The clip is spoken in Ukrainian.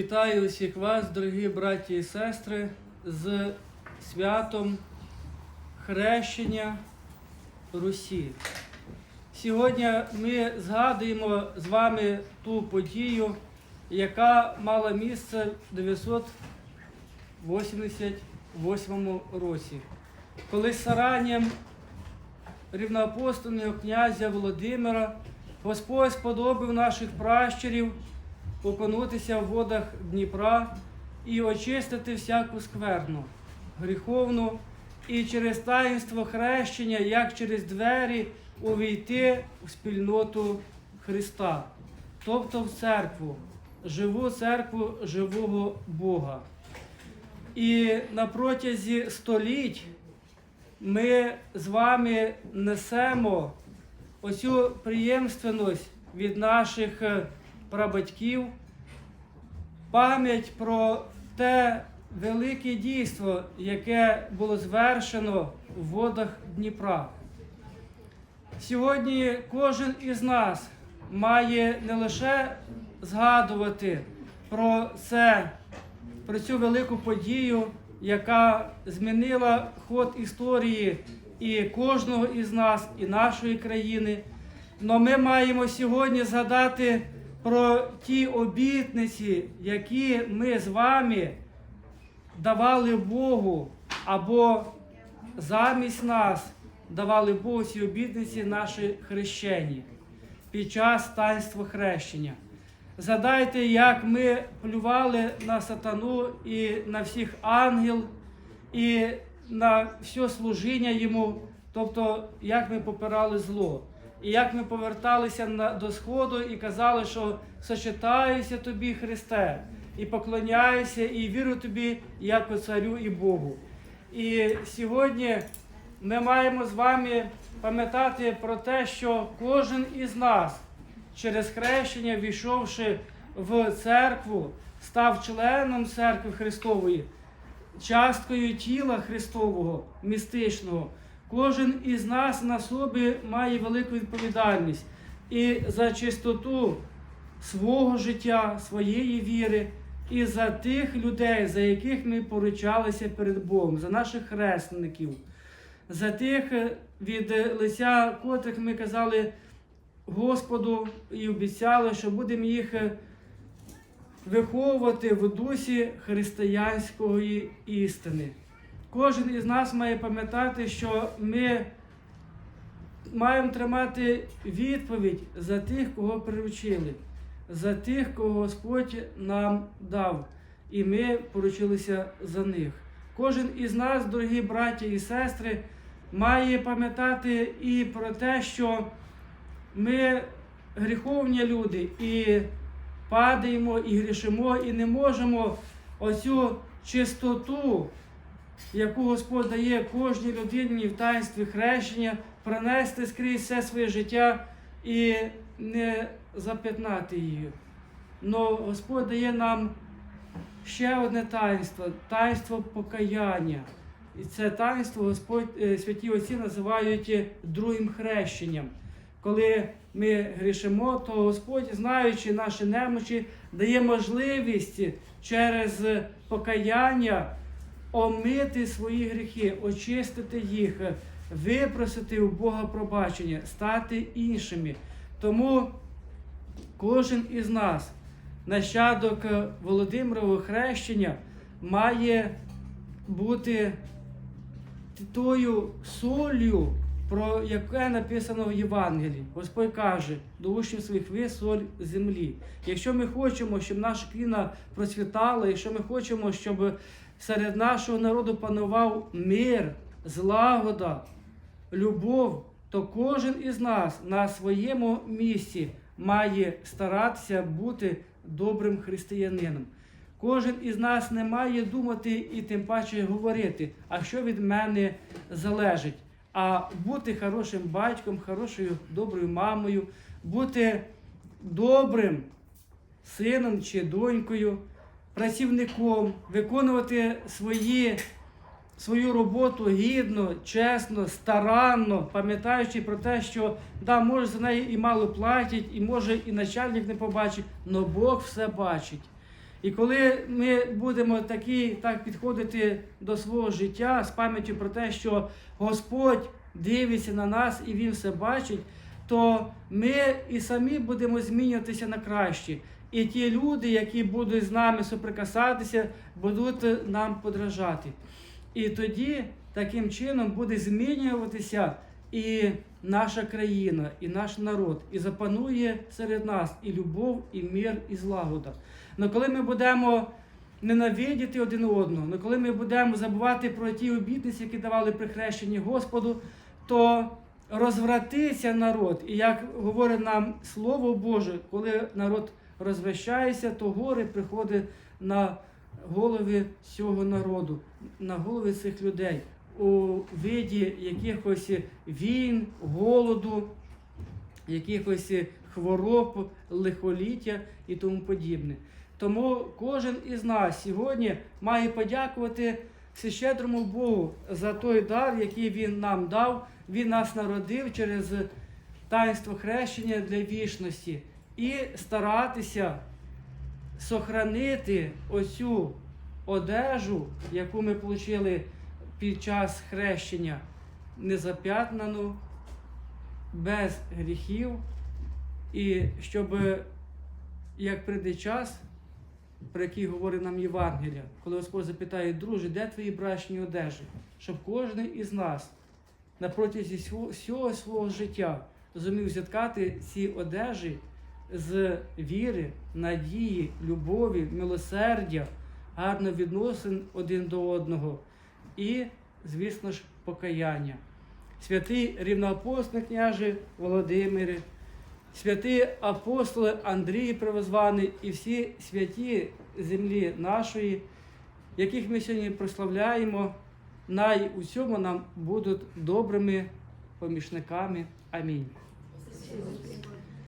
Вітаю усіх вас, дорогі браті і сестри, з святом хрещення Русі. Сьогодні ми згадуємо з вами ту подію, яка мала місце в 988 році, коли саранням рівноапостольного князя Володимира Господь сподобав наших пращурів окунутися в водах Дніпра і очистити всяку скверну, гріховну, і через таїнство хрещення, як через двері, увійти в спільноту Христа, тобто в церкву, живу церкву живого Бога. І на протязі століть ми з вами несемо оцю приємственність від наших е, прабатьків, пам'ять про те велике дійство, яке було звершено в водах Дніпра. Сьогодні кожен із нас має не лише згадувати про це, про цю велику подію, яка змінила ход історії і кожного із нас, і нашої країни. Но ми маємо сьогодні згадати про ті обітниці, які ми з вами давали Богу, або замість нас давали Богу ці обітниці наші хрещені під час таїнства хрещення. Згадайте, як ми плювали на сатану і на всіх ангел, і на все служіння йому, тобто як ми попирали зло. І як ми поверталися на, до Сходу і казали, що сочетаюся тобі, Христе, і поклоняюся, і вірю тобі, як царю і Богу. І сьогодні ми маємо з вами пам'ятати про те, що кожен із нас через хрещення, війшовши в церкву, став членом церкви Христової, часткою тіла Христового, містичного. Кожен із нас на собі має велику відповідальність і за чистоту свого життя, своєї віри, і за тих людей, за яких ми поручалися перед Богом, за наших хресників, за тих, е, від е, лиця котрих ми казали Господу і обіцяли, що будемо їх е, виховувати в дусі християнської істини. Кожен із нас має пам'ятати, що ми маємо тримати відповідь за тих, кого приручили, за тих, кого Господь нам дав, і ми поручилися за них. Кожен із нас, дорогі браті і сестри, має пам'ятати і про те, що ми гріховні люди і падаємо, і грішимо, і не можемо оцю чистоту яку Господь дає кожній людині в таїнстві хрещення, пронести скрізь все своє життя і не зап'ятнати її. Но Господь дає нам ще одне таїнство таїнство покаяння. І це таїнство Господь е, святі Отці називають другим хрещенням. Коли ми грішимо, то Господь, знаючи наші немочі, дає можливість через покаяння омити свої гріхи, очистити їх, випросити у Бога пробачення, стати іншими. Тому кожен із нас, нащадок Володимирового хрещення, має бути тою солью, про яке написано в Євангелії. Господь каже до учнів своїх ви соль землі. Якщо ми хочемо, щоб наша країна процвітала, якщо ми хочемо, щоб серед нашого народу панував мир, злагода, любов, то кожен із нас на своєму місці має старатися бути добрим християнином. Кожен із нас не має думати і тим паче говорити, а що від мене залежить. А бути хорошим батьком, хорошою доброю мамою, бути добрим сином чи донькою, працівником, виконувати свої, свою роботу гідно, чесно, старанно, пам'ятаючи про те, що да, може за неї і мало платять, і може і начальник не побачить, але Бог все бачить. І коли ми будемо такі, так підходити до свого життя з пам'яттю про те, що Господь дивиться на нас і Він все бачить, то ми і самі будемо змінюватися на краще. І ті люди, які будуть з нами соприкасатися, будуть нам подражати. І тоді таким чином буде змінюватися і наша країна, і наш народ, і запанує серед нас і любов, і мир, і злагода. Но коли ми будемо ненавидіти один одного, но коли ми будемо забувати про ті обітниці, які давали при хрещенні Господу, то розвратиться народ. І як говорить нам Слово Боже, коли народ розвещається, то горе приходить на голови цього народу, на голови цих людей у виді якихось війн, голоду, якихось хвороб, лихоліття і тому подібне. Тому кожен із нас сьогодні має подякувати Всещедрому Богу за той дар, який Він нам дав. Він нас народив через таїнство хрещення для вічності і старатися сохранити оцю одежу, яку ми отримали під час хрещення, незап'ятнану, без гріхів, і щоб, як прийде час, про який говорить нам Євангелія, коли Господь запитає, друже, де твої брачні одежі? Щоб кожен із нас на протязі всього- свого життя зумів зіткати ці одежі з віри, надії, любові, милосердя, гарно відносин один до одного і, звісно ж, покаяння. Святий рівноапостольний княже Володимире, святий апостоли Андрій Привозваний і всі святі землі нашої, яких ми сьогодні прославляємо, най у цьому нам будуть добрими помічниками. Амінь.